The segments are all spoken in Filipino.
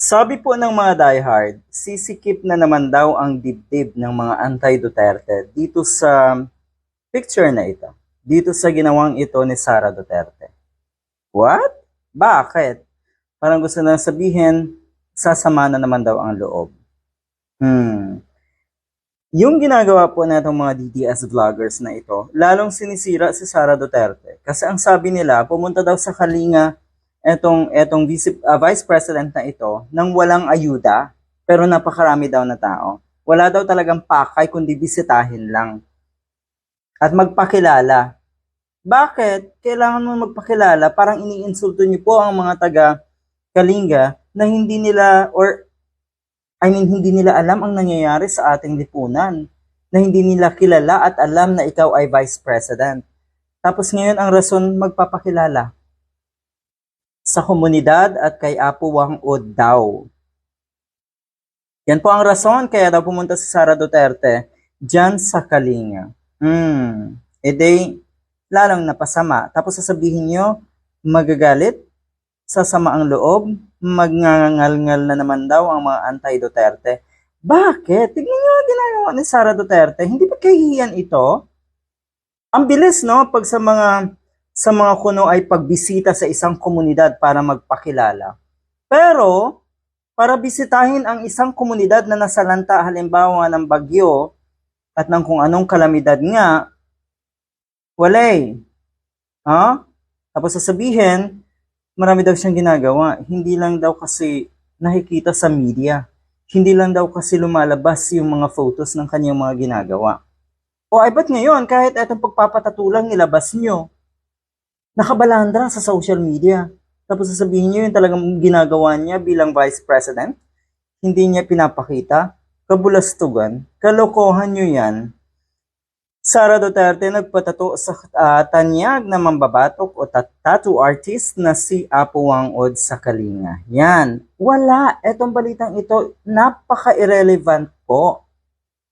Sabi po ng mga diehard, sisikip na naman daw ang dibdib ng mga anti-Duterte dito sa picture na ito. Dito sa ginawang ito ni Sara Duterte. What? Bakit? Parang gusto na sabihin, sasama na naman daw ang loob. Hmm. Yung ginagawa po na itong mga DDS vloggers na ito, lalong sinisira si Sara Duterte. Kasi ang sabi nila, pumunta daw sa Kalinga etong etong vice, uh, vice president na ito nang walang ayuda pero napakarami daw na tao. Wala daw talagang pakay kundi bisitahin lang. At magpakilala. Bakit? Kailangan mo magpakilala. Parang iniinsulto niyo po ang mga taga Kalinga na hindi nila or I mean hindi nila alam ang nangyayari sa ating lipunan. Na hindi nila kilala at alam na ikaw ay vice president. Tapos ngayon ang rason magpapakilala sa komunidad at kay Apo Wang Od daw. Yan po ang rason kaya daw pumunta si Sara Duterte dyan sa Kalinga. Hmm, edi lalong napasama. Tapos sasabihin nyo, magagalit, sasama ang loob, magngangal-ngal na naman daw ang mga anti-Duterte. Bakit? Tignan nyo ang ginagawa ni Sara Duterte. Hindi ba kahihiyan ito? Ang bilis, no? Pag sa mga sa mga kuno ay pagbisita sa isang komunidad para magpakilala. Pero, para bisitahin ang isang komunidad na nasalanta halimbawa ng bagyo at ng kung anong kalamidad nga, walay. Ha? Tapos sasabihin, marami daw siyang ginagawa. Hindi lang daw kasi nakikita sa media. Hindi lang daw kasi lumalabas yung mga photos ng kanyang mga ginagawa. O ay ba't ngayon, kahit etong pagpapatatulang nilabas nyo, nakabalandra sa social media. Tapos sasabihin niyo yung talagang ginagawa niya bilang vice president, hindi niya pinapakita, kabulastugan, kalokohan niyo yan. Sara Duterte nagpatato sa uh, tanyag na mambabatok o tat- tattoo artist na si Apo Wang Od sa Kalinga. Yan. Wala. Etong balitang ito, napaka-irrelevant po.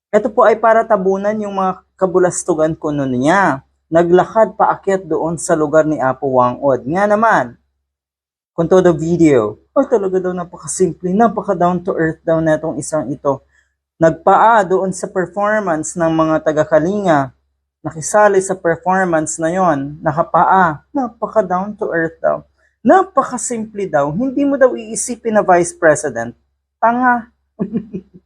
Ito po ay para tabunan yung mga kabulastugan kuno niya naglakad paakyat doon sa lugar ni Apo Wangod. Nga naman, kung todo video, ay talaga daw napakasimple, napaka down to earth daw na itong isang ito. Nagpaa doon sa performance ng mga taga-kalinga, nakisali sa performance na yon, nakapaa, napaka down to earth daw. Napaka simple daw, hindi mo daw iisipin na vice president. Tanga.